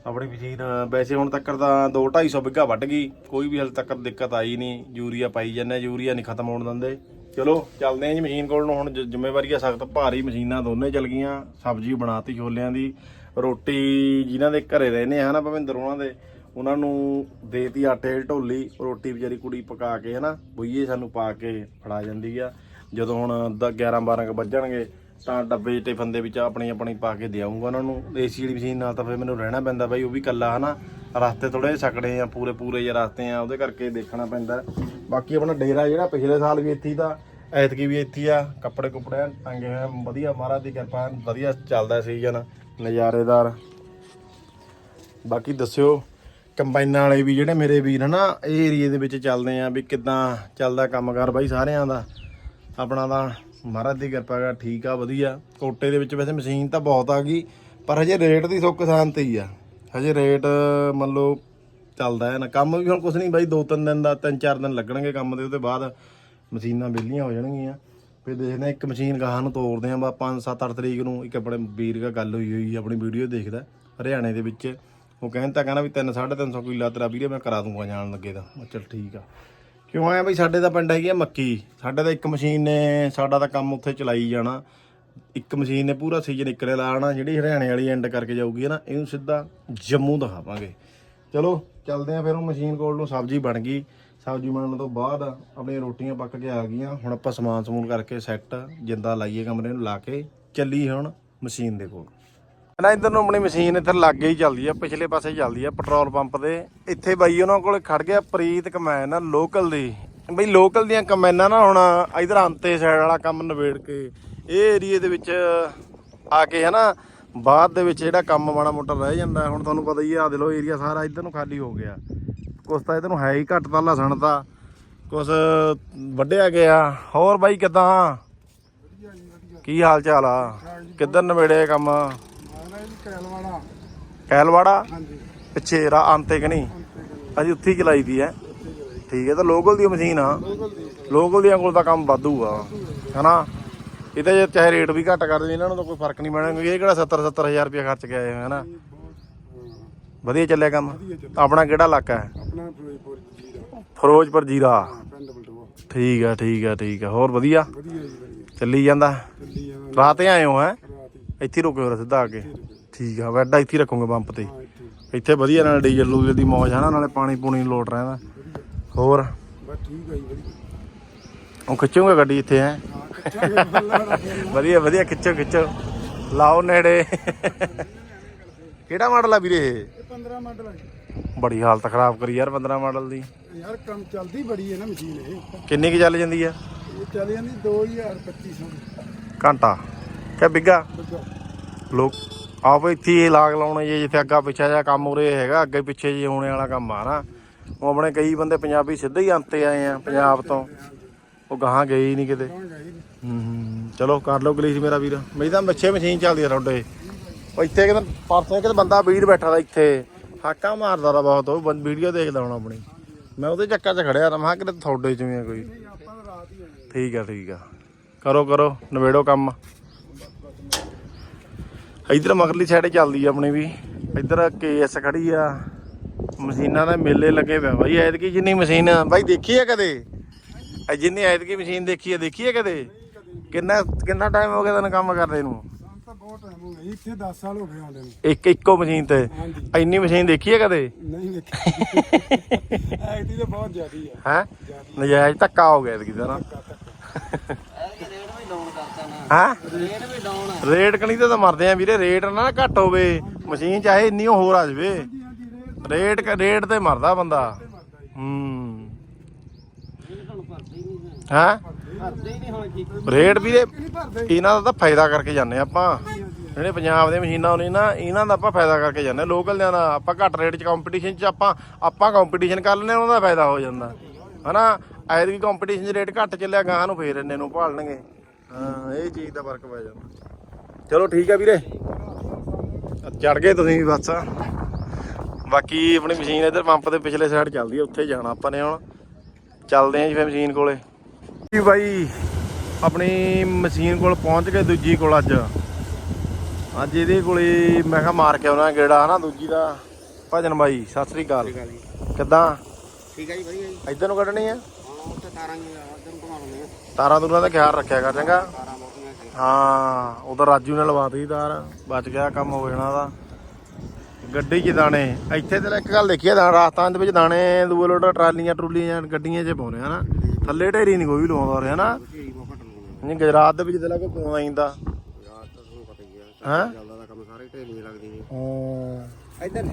ਆਪਣੀ ਮਸ਼ੀਨ, ਵੈਸੇ ਹੁਣ ਤੱਕ ਤਾਂ 2 250 ਬਿੱਗਾ ਵੱਢ ਗਈ, ਕੋਈ ਵੀ ਹਲ ਤੱਕ ਦਿੱਕਤ ਆਈ ਨਹੀਂ, ਯੂਰੀਆ ਪਾਈ ਜਾਂਦੇ ਯੂਰੀਆ ਨਹੀਂ ਖਤਮ ਹੋਣ ਦਿੰਦੇ। ਚਲੋ, ਚੱਲਦੇ ਆਂ ਜੀ ਮਸ਼ੀਨ ਕੋਲ ਨੂੰ ਹੁਣ ਜ਼ਿੰਮੇਵਾਰੀ ਆ ਸਖਤ, ਭਾਰੀ ਮਸ਼ੀਨਾਂ ਦੋਨੇ ਚੱਲ ਗਈਆਂ, ਸਬਜ਼ੀ ਬਣਾਤੀ ਛੋਲਿਆਂ ਦੀ। ਰੋਟੀ ਜਿਨ੍ਹਾਂ ਦੇ ਘਰੇ ਰਹਿੰਦੇ ਆ, ਹਨਾ ਭਵਿੰਦਰ, ਉਹਨਾਂ ਦੇ, ਉਹਨਾਂ ਨੂੰ ਦੇਤੀ ਆਟੇ ਦੀ ਢੋਲੀ, ਰੋਟੀ ਵਿਚਾਰੀ ਕੁੜੀ ਪਕਾ ਕੇ, ਹਨਾ, ਬੁਈਏ ਸਾਨੂੰ ਪਾ ਕੇ ਫੜਾ ਜਾਂਦੀ ਆ। ਜਦੋਂ ਹੁਣ 11 12 ਕ ਵੱਜਣਗੇ, ਤਾਂ ਡੱਬੇ ਟਿਫਨ ਫੰਦੇ ਵਿੱਚ ਆਪਣੀ ਆਪਣੀ ਪਾ ਕੇ ਦਿਆਉਂਗਾ ਉਹਨਾਂ ਨੂੰ। ਏਸੀ ਵਾਲੀ ਮਸ਼ੀਨ ਨਾਲ ਤਾਂ ਫਿਰ ਮੈਨੂੰ ਰਹਿਣਾ ਪੈਂਦਾ ਬਾਈ, ਉਹ ਵੀ ਕੱਲਾ ਹਨਾ। ਰਸਤੇ ਥੋੜੇ ਸਕੜੇ ਆ ਪੂਰੇ ਪੂਰੇ ਜਿਹੇ ਰਸਤੇ ਆ, ਉਹਦੇ ਕਰਕੇ ਦੇਖਣਾ ਪੈਂਦਾ। ਬਾਕੀ ਆਪਣਾ ਡੇਰਾ ਜਿਹੜਾ ਪਿਛਲੇ ਸਾਲ ਵੀ ਇੱਥੇ ਹੀ ਤਾਂ, ਐਤਕੀ ਵੀ ਇੱਥੇ ਆ ਕੱਪੜੇ ਕੁਪੜੇ ਐਨ ਟੰਗੇ ਹੋਏ ਵਧੀਆ ਮਹਾਰਾਜ ਦੀ ਕਿਰਪਾ, ਵਧੀਆ ਚੱਲਦਾ ਸੀਜ਼ਨ। ਨਜ਼ਾਰੇਦਾਰ। ਬਾਕੀ ਦੱਸਿਓ, ਕੰਬਾਈਨਾਂ ਵਾਲੇ ਵੀ ਜਿਹੜੇ ਮੇਰੇ ਵੀਰ ਹਨਾ, ਇਹ ਏਰੀਏ ਦੇ ਵਿੱਚ ਚੱਲਦੇ ਆ ਵੀ ਕਿੱਦਾਂ ਚੱਲਦਾ ਕੰਮਕਾਰ ਬਾਈ ਸਾਰਿਆਂ ਦਾ। ਆਪਣਾ ਤਾਂ ਮਹਾਰਾਜ ਦੀ ਕਿਰਪਾ ਕਰ ਠੀਕ ਆ, ਵਧੀਆ। ਕੋਟੇ ਦੇ ਵਿੱਚ ਵੈਸੇ ਮਸ਼ੀਨ ਤਾਂ ਬਹੁਤ ਆ ਗਈ, ਪਰ ਹਜੇ ਰੇਟ ਦੀ ਸੁੱਖ ਸ਼ਾਂਤ ਹੀ ਆ। ਹਜੇ ਰੇਟ ਮੰਨ ਲਓ ਚੱਲਦਾ ਹੈ ਨਾ। ਕੰਮ ਵੀ ਹੁਣ ਕੁਝ ਨਹੀਂ ਬਾਈ, ਦੋ ਤਿੰਨ ਦਿਨ ਦਾ, ਤਿੰਨ ਚਾਰ ਦਿਨ ਲੱਗਣਗੇ ਕੰਮ ਦੇ, ਉਹਦੇ ਬਾਅਦ ਮਸ਼ੀਨਾਂ ਵਿਹਲੀਆਂ ਹੋ ਜਾਣਗੀਆਂ। ਫਿਰ ਦੇਖਦੇ ਹਾਂ, ਇੱਕ ਮਸ਼ੀਨ ਗਾਹਾਂ ਨੂੰ ਤੋਰਦੇ ਆਂ ਬਾ 5 7 8 ਤਰੀਕ ਨੂੰ ਇੱਕ ਆਪਣੇ ਵੀਰ ਦਾ ਗੱਲ ਹੋਈ ਹੋਈ ਆਪਣੀ ਵੀਡੀਓ ਦੇਖਦਾ, ਹਰਿਆਣੇ ਦੇ ਵਿੱਚ। ਉਹ ਕਹਿੰਦਾ ਕਹਿੰਦਾ ਵੀ 3 350 ਕਿੱਲਾ ਤੇਰਾ ਵੀਰੇ, ਮੈਂ ਕਰਾ ਦੂੰਗਾ ਜਾਣ ਲੱਗੇ ਦਾ ਮੈਂ ਕਿਹਾ ਚੱਲ ਠੀਕ ਆ। ਕਿਉਂ ਆਇਆ ਬਈ? ਸਾਡੇ ਦਾ ਪਿੰਡ ਹੈਗੀ ਆ ਮੱਕੀ। ਸਾਡੇ ਤਾਂ ਇੱਕ ਮਸ਼ੀਨ ਨੇ, ਸਾਡਾ ਤਾਂ ਕੰਮ ਉੱਥੇ ਚਲਾਈ ਜਾਣਾ। ਇੱਕ ਮਸ਼ੀਨ ਨੇ ਪੂਰਾ ਸੀਜ਼ਨ ਇੱਕਲੇ ਲਾਣਾ, ਜਿਹੜੀ ਹਰਿਆਣੇ ਵਾਲੀ ਐਂਡ ਕਰਕੇ ਜਾਊਗੀ ਨਾ, ਇਹਨੂੰ ਸਿੱਧਾ ਜੰਮੂ ਦਿਖਾਵਾਂਗੇ। ਚਲੋ, ਚੱਲਦੇ ਆ ਫਿਰ ਉਹ ਮਸ਼ੀਨ ਕੋਲ ਨੂੰ ਸਬਜ਼ੀ ਬਣ ਗਈ। ਸਬਜ਼ੀ ਬਣਨ ਤੋਂ ਬਾਅਦ ਆਪਣੀਆਂ ਰੋਟੀਆਂ ਪੱਕ ਕੇ ਆ ਗਈਆਂ। ਹੁਣ ਆਪਾਂ ਸਮਾਨ ਸਮੂਨ ਕਰਕੇ ਸੈੱਟ ਜਿੰਦਾ ਲਾਈਏ ਕਮਰੇ ਨੂੰ ਲਾ ਕੇ, ਚੱਲੀ ਹੁਣ ਮਸ਼ੀਨ ਦੇ ਕੋਲ। ਨਾ ਇਧਰ ਨੂੰ ਆਪਣੀ ਮਸ਼ੀਨ ਇੱਧਰ ਲਾਗੇ ਹੀ ਚੱਲਦੀ ਆ, ਪਿਛਲੇ ਪਾਸੇ ਚੱਲਦੀ ਆ ਪੈਟਰੋਲ ਪੰਪ ਦੇ। ਇੱਥੇ ਬਾਈ ਉਹਨਾਂ ਕੋਲ ਖੜ ਗਿਆ ਪ੍ਰੀਤ ਕਮੈਨ ਆ ਲੋਕਲ ਦੀ। ਬਈ ਲੋਕਲ ਦੀਆਂ ਕਮੈਨਾਂ ਨਾ ਹੁਣ ਇਧਰ ਅੰਤੇ ਸਾਈਡ ਵਾਲਾ ਕੰਮ ਨਿਬੇੜ ਕੇ, ਇਹ ਏਰੀਏ ਦੇ ਵਿੱਚ ਆ ਕੇ ਹਨਾ, ਬਾਅਦ ਦੇ ਵਿੱਚ ਜਿਹੜਾ ਕੰਮ ਮਾੜਾ ਮੋਟਾ ਰਹਿ ਜਾਂਦਾ। ਹੁਣ ਤੁਹਾਨੂੰ ਪਤਾ ਹੀ ਆ ਦੇ ਲੋ ਏਰੀਆ ਸਾਰਾ ਇਧਰ ਨੂੰ ਖਾਲੀ ਹੋ ਗਿਆ। ਕੁਛ ਤਾਂ ਇਧਰ ਨੂੰ ਹੈ ਹੀ ਘੱਟ ਤਾਂ ਲਸਣ ਦਾ ਕੁਛ ਵੱਢਿਆ ਗਿਆ। ਹੋਰ ਬਾਈ ਕਿਦਾਂ? ਕੀ ਹਾਲ ਚਾਲ ਆ? ਕਿੱਧਰ ਨਵੇੜੇ ਕੰਮ? ਕੈਲਵਾੜਾ? ਕੈਲਵਾੜਾ ਹਾਂਜੀ। ਪਿੱਛੇ ਰਾ ਅੰਤੇ ਕਿ ਨਹੀਂ? ਅਸੀਂ ਉੱਥੇ ਹੀ ਚਲਾਈ ਦੀ ਐ ਠੀਕ ਹੈ ਤਾਂ ਲੋਕਲ ਦੀ ਮਸ਼ੀਨ ਆ। ਲੋਕਲ ਦੀਆਂ ਕੋਲ ਤਾਂ ਕੰਮ ਵਾਧੂ ਆ। ਹਨਾ? ਇਹ ਤਾਂ ਜੇ ਚਾਹੇ ਰੇਟ ਵੀ ਘੱਟ ਕਰ ਦੇ ਇਹਨਾਂ ਨੂੰ ਤਾਂ ਕੋਈ ਫ਼ਰਕ ਨਹੀਂ ਪੈਣਾ ਕਿਉਂਕਿ ਇਹ ਕਿਹੜਾ 70 70000 ਰੁਪਏ ਖਰਚ ਕੇ ਆਏ ਹੋਏ ਹਨਾ? ਵਧੀਆ ਚੱਲਿਆ ਕੰਮ? ਆਪਣਾ ਕਿਹੜਾ ਇਲਾਕਾ ਹੈ? ਆਪਣਾ ਫਿਰੋਜ਼ਪੁਰ ਜੀਰਾ। ਫਿਰੋਜ਼ਪੁਰ ਜੀਰਾ। ਪਿੰਡ ਬਲਟੋਆ। ਠੀਕ ਆ ਠੀਕ ਆ ਠੀਕ ਆ। ਹੋਰ ਵਧੀਆ? ਵਧੀਆ ਜੀ ਵਧੀਆ। ਚੱਲੀ ਜਾਂਦਾ? ਚੱਲੀ ਰਾਤ ਹੀ ਆਏ ਹੋ ਹੈ? ਰਾਤ ਹੀ। ਇੱਥੇ ਹੀ ਰੁਕੇ ਹੋ ਸਿੱਧਾ ਆ ਕੇ? ਠੀਕ ਆ ਬੈੱਡ ਇੱਥੇ ਹੀ ਰੱਖੂਗੇ ਪੰਪ ਤੇ? ਹਾਂ ਇੱਥੇ ਇੱਥੇ ਵਧੀਆ ਨਾਲ ਡੀਜ਼ਲ ਲੂਜ਼ਲ ਦੀ ਮੌਜ ਹੈ ਨਾ ਨਾਲੇ ਪਾਣੀ ਪੂਣੀ ਨੂੰ ਲੋਟ ਰਹਿੰਦਾ। ਹੋਰ? ਬਸ ਠੀਕ ਜੀ ਵਧੀਆ। ਉਹ ਖਿੱਚੂਗਾ ਗੱਡੀ ਇੱਥੇ ਹੈ? ਹਾਂ ਕੱਚਾ ਵੀ ਬੱਲਾ ਦਾ ਵਧੀਆ ਵਧੀਆ ਖਿੱਚੋ ਖਿੱਚੋ। ਲਾਓ ਨੇੜੇ। ਕਿਹੜਾ ਮਾਡਲ ਆ ਵੀਰੇ ਇਹ? 15 ਮਾਡਲ ਹੈ ਬੜੀ ਹਾਲਤ ਖਰਾਬ ਕਰੀ ਯਾਰ 15 ਮਾਡਲ ਦੀ। ਯਾਰ ਕੰਮ ਚੱਲਦੀ ਬੜੀ ਹੈ ਨਾ ਮਸ਼ੀਨ ਇਹ। ਕਿੰਨੀ ਕੀ ਚੱਲ ਜਾਂਦੀ ਆ? ਇਹ ਚੱਲ ਜਾਂਦੀ 2250 ਘੰਟਾ। ਕਿ ਬਿੱਗਾ? ਲੋਕ ਆਪ ਇੱਥੇ ਹੀ ਲਾਗ ਲਾਉਣੇ ਜੇ ਜਿੱਥੇ ਅੱਗਾ ਪਿੱਛਾ ਜਿਹਾ ਕੰਮ ਉਰੇ ਹੈਗਾ ਅੱਗੇ ਪਿੱਛੇ ਜੀ ਹੋਣੇ ਵਾਲਾ ਕੰਮ ਆ ਨਾ। ਉਹ ਆਪਣੇ ਕਈ ਬੰਦੇ ਪੰਜਾਬੀ ਸਿੱਧੇ ਹੀ ਅੰਤੇ ਆਏ ਆ ਪੰਜਾਬ ਤੋਂ। ਉਹ ਗਾਹਾਂ ਗਏ ਹੀ ਨਹੀਂ ਕਿਤੇ। ਹੂੰ ਚਲੋ ਕਰ ਲਓ ਗਲੀਸ ਮੇਰਾ ਵੀਰ। ਮੇਰੀ ਤਾਂ ਪਿੱਛੇ ਮਸ਼ੀਨ ਚੱਲਦੀ ਆ ਤੁਹਾਡੇ। ਉਹ ਇੱਥੇ ਕਿਤੇ ਪਰਸੋਂ ਕਿਤੇ ਬੰਦਾ ਵੀਰ ਬੈਠਾ ਦਾ ਇੱਥੇ। ਹਾਕਾ ਮਾਰਦਾ ਦਾ ਬਹੁਤ, ਉਹ ਵੀਡੀਓ ਦੇਖਦਾ ਹੁਣ ਆਪਣੀ। ਮੈਂ ਉਹਦੇ ਚੱਕਾ 'ਚ ਖੜਿਆ ਰ ਮੈਂ ਕਿਹਾ ਕਿਤੇ ਤੁਹਾਡੇ 'ਚ ਵੀ ਆ ਕੋਈ। ਠੀਕ ਆ ਠੀਕ ਆ। ਕਰੋ ਕਰੋ ਨਵੇੜੋ ਕੰਮ। ਇਧਰ ਮਗਰਲੀ ਸਾਈਡ ਚੱਲਦੀ ਆ ਆਪਣੀ ਵੀ। ਇਧਰ ਕੇਐਸ ਖੜੀ ਆ। ਮਸ਼ੀਨਾਂ ਦੇ ਮੇਲੇ ਲੱਗੇ ਪਿਆ ਬਾਈ, ਐਤਕੀ ਜਿੰਨੀ ਮਸ਼ੀਨ ਬਾਈ, ਦੇਖੀ ਆ ਕਦੇ? ਜਿੰਨੀ ਐਤਕੀ ਮਸ਼ੀਨ ਦੇਖੀ ਆ ਦੇਖੀ ਆ ਕਦੇ? ਕਿੰਨਾ ਕਿੰਨਾ ਟਾਈਮ ਹੋ ਗਿਆ ਤੈਨੂੰ ਕੰਮ ਕਰਦੇ ਨੂੰ? ਬਹੁਤ ਟਾਈਮ ਹੋ ਗਿਆ ਇੱਥੇ 10 ਸਾਲ ਹੋ ਗਏ ਆਉਂਦੇ ਨੂੰ। ਇੱਕ ਇੱਕੋ ਮਸ਼ੀਨ ਤੇ? ਹਾਂਜੀ। ਇੰਨੀ ਮਸ਼ੀਨ ਦੇਖੀ ਆ ਕਦੇ? ਨਹੀਂ ਵੇਖੀ ਐਕਟੀ ਤਾਂ ਬਹੁਤ ਜ਼ਿਆਦੀ ਆ। ਹੈ? ਨਜਾਇਜ਼ ਧੱਕਾ ਹੋ ਗਿਆ ਐਤਕੀ ਦਾ ਨਾ। ਹਾਂ? ਰੇਟ ਕਣੀ ਤੇ ਤਾਂ ਮਰਦੇ ਆ ਵੀਰੇ ਰੇਟ ਨਾ ਘੱਟ ਹੋਵੇ। ਮਸ਼ੀਨ ਚਾਹੇ ਇੰਨੀ ਓ ਹੋਰ ਆ ਜਾਵੇ। ਰੇਟ ਰੇਟ ਤੇ ਮਰਦਾ ਬੰਦਾ। ਹੂੰ। ਹਾਂ ਰੇਟ ਵੀਰੇ ਇਹਨਾਂ ਦਾ ਤਾਂ ਫਾਇਦਾ ਕਰਕੇ ਜਾਂਦੇ ਆਪਾਂ। ਜਿਹੜੇ ਪੰਜਾਬ ਦੇ ਮਸ਼ੀਨਾਂ ਨੇ ਨਾ, ਇਹਨਾਂ ਦਾ ਆਪਾਂ ਫਾਇਦਾ ਕਰਕੇ ਜਾਂਦੇ ਲੋਕਲ ਦਿਆਂ ਦਾ ਆਪਾਂ ਘੱਟ ਰੇਟ 'ਚ ਕੰਪੀਟੀਸ਼ਨ 'ਚ ਆਪਾਂ ਆਪਾਂ ਕੰਪੀਟੀਸ਼ਨ ਕਰ ਲੈਂਦੇ ਉਹਨਾਂ ਦਾ ਫਾਇਦਾ ਹੋ ਜਾਂਦਾ। ਹਨਾ? ਐਤਕੀ ਕੰਪੀਟੀਸ਼ਨ 'ਚ ਰੇਟ ਘੱਟ ਚੱਲਿਆ, ਗਾਹਾਂ ਨੂੰ ਫੇਰ ਇੰਨੇ ਨੂੰ ਭਾਲਣਗੇ। ਹਾਂ, ਇਹ ਚੀਜ਼ ਦਾ ਫ਼ਰਕ ਪੈ ਜਾਂਦਾ। ਚਲੋ ਠੀਕ ਆ ਵੀਰੇ। ਚੜ ਗਏ ਤੁਸੀਂ ਵੀ ਬਸ। ਬਾਕੀ ਆਪਣੀ ਮਸ਼ੀਨ ਇਧਰ ਪੰਪ ਦੇ ਪਿਛਲੇ ਸਾਈਡ ਚੱਲਦੀ ਆ, ਉੱਥੇ ਜਾਣਾ ਆਪਾਂ ਨੇ ਹੁਣ। ਚੱਲਦੇ ਆਂ ਜੀ ਫੇ ਮਸ਼ੀਨ ਕੋਲੇ। ਜੀ ਬਾਈ, ਆਪਣੀ ਮਸ਼ੀਨ ਕੋਲ ਪਹੁੰਚ ਗਏ ਦੂਜੀ ਕੋਲ ਅੱਜ। ਅੱਜ ਇਹਦੇ ਕੋਲੇ ਮੈਂ ਕਿਹਾ ਮਾਰ ਕੇ ਆਉਣਾ ਗੇੜਾ ਹਨਾ ਦੂਜੀ ਦਾ। ਭਜਨ ਬਾਈ ਸਤਿ ਸ੍ਰੀ ਅਕਾਲ। ਕਿੱਦਾਂ? ਠੀਕ ਹੈ ਜੀ ਵਧੀਆ ਜੀ। ਇੱਧਰ ਨੂੰ ਕੱਢਣੀ ਆ? ਤਾਰਾਂ ਤੂਰਾਂ ਦਾ ਖਿਆਲ ਰੱਖਿਆ ਕਰ ਚੰਗਾ। ਹਾਂ ਉਧਰ ਰਾਜੂ ਨੇ ਲਵਾਤੀ ਤਾਰ ਬਚ ਗਿਆ ਕੰਮ ਹੋ ਜਾਣਾ ਦਾ ਗੱਡੀ 'ਚ ਦਾਣੇ ਇੱਥੇ ਤੇ ਇੱਕ ਗੱਲ ਦੇਖੀ ਆ ਦਾ ਰਾਜਸਥਾਨ ਦੇ ਵਿੱਚ ਦਾਣੇ ਦੂਏ ਲੋਟ ਟਰਾਲੀਆਂ ਟਰੂਲੀਆਂ ਗੱਡੀਆਂ 'ਚ ਪਾਉਣੇ ਹਨਾ। ਥੱਲੇ ਢੇਰੀ ਨਹੀਂ ਕੋਈ ਵੀ ਲਵਾਉਂਦਾ ਰਿਹਾ ਨਾ ਢੇਰੀ ਬਹੁਤ ਘੱਟ ਲਾਉਂਦੇ ਨਹੀਂ ਗੁਜਰਾਤ ਦੇ ਵਿੱਚ ਤੇ ਲੱਗ ਪਾਉਂਦਾ ਇੰਦਾ ਯਾਰ ਤਾਂ। ਤੁਹਾਨੂੰ ਪਤਾ ਹੀ? ਆ ਹਾਂ ਚੱਲਦਾ ਦਾ ਕੰਮ ਸਾਰੇ ਢੇਰੀ ਲੱਗਦੀ ਨੇ ਹਾਂ। ਇੱਧਰ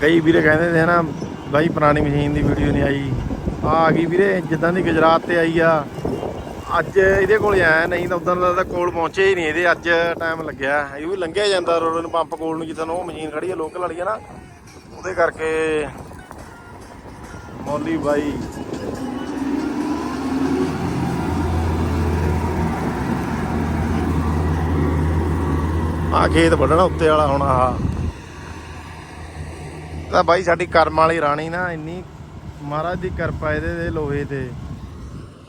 ਕਈ ਵੀਰੇ ਕਹਿੰਦੇ ਨੇ ਨਾ ਬਾਈ ਪੁਰਾਣੀ ਮਸ਼ੀਨ ਦੀ ਵੀਡੀਓ ਨਹੀਂ ਆਈ। ਆ ਆ ਗਈ ਵੀਰੇ ਜਿੱਦਾਂ ਦੀ ਗੁਜਰਾਤ ਤੇ ਆਈ ਆ। ਅੱਜ ਇਹਦੇ ਕੋਲ ਆਇਆ ਨਹੀਂ ਤਾਂ ਉਦੋਂ ਦਾ ਕੋਲ ਪਹੁੰਚੇ ਹੀ ਨਹੀਂ ਇਹਦੇ ਅੱਜ ਟਾਈਮ ਲੱਗਿਆ। ਇਹ ਵੀ ਲੰਘਿਆ ਜਾਂਦਾ ਰੋਡ ਪੰਪ ਕੋਲ ਨੂੰ ਜਿੱਦਾਂ ਨੂੰ ਉਹ ਮਸ਼ੀਨ ਖੜੀ ਆ ਲੋਕਲ ਵਾਲੀ ਆ ਨਾ। ਉਹਦੇ ਕਰਕੇ ਮੌਲੀ ਬਾਈ ਆ ਖੇਤ ਵੱਢਣਾ ਉੱਤੇ ਵਾਲਾ ਹੁਣ ਆਹ। ਤਾਂ ਬਾਈ ਸਾਡੀ ਕਰਮ ਵਾਲੀ ਰਾਣੀ ਨਾ ਇੰਨੀ ਮਹਾਰਾਜ ਦੀ ਕਿਰਪਾ ਇਹਦੇ ਦੇ ਲੋਹੇ ਤੇ।